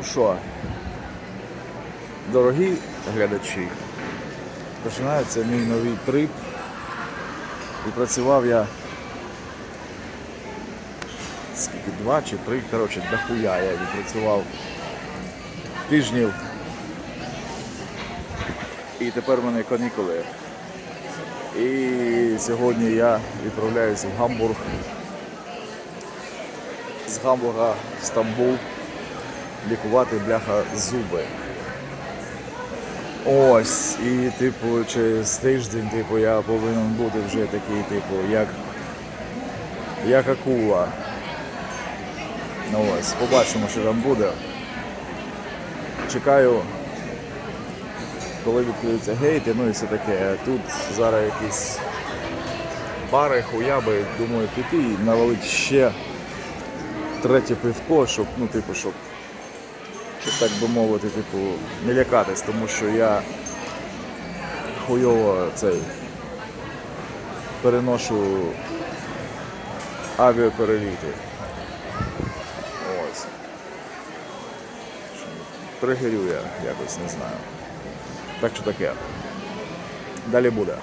Ну що, дорогі глядачі, починається мій новий трип. І працював я скільки два чи три, коротше, дохуя я відпрацював тижнів. І тепер в мене канікули. І сьогодні я відправляюся в Гамбург. З Гамбурга в Стамбул лікувати бляха зуби. Ось, і типу через тиждень типу, я повинен бути вже такий, типу, як, як акула. Ну ось, побачимо, що там буде. Чекаю, коли відкриються гейти, ну і все таке. Тут зараз якісь бари, хуяби, думаю, піти і навалити ще третє пивко, щоб, ну, типу, щоб щоб так би мовити, типу, не лякатись, тому що я хуйово цей переношу авіапереліти. Ось. Пригорю я якось, не знаю. Так що таке. Далі буде.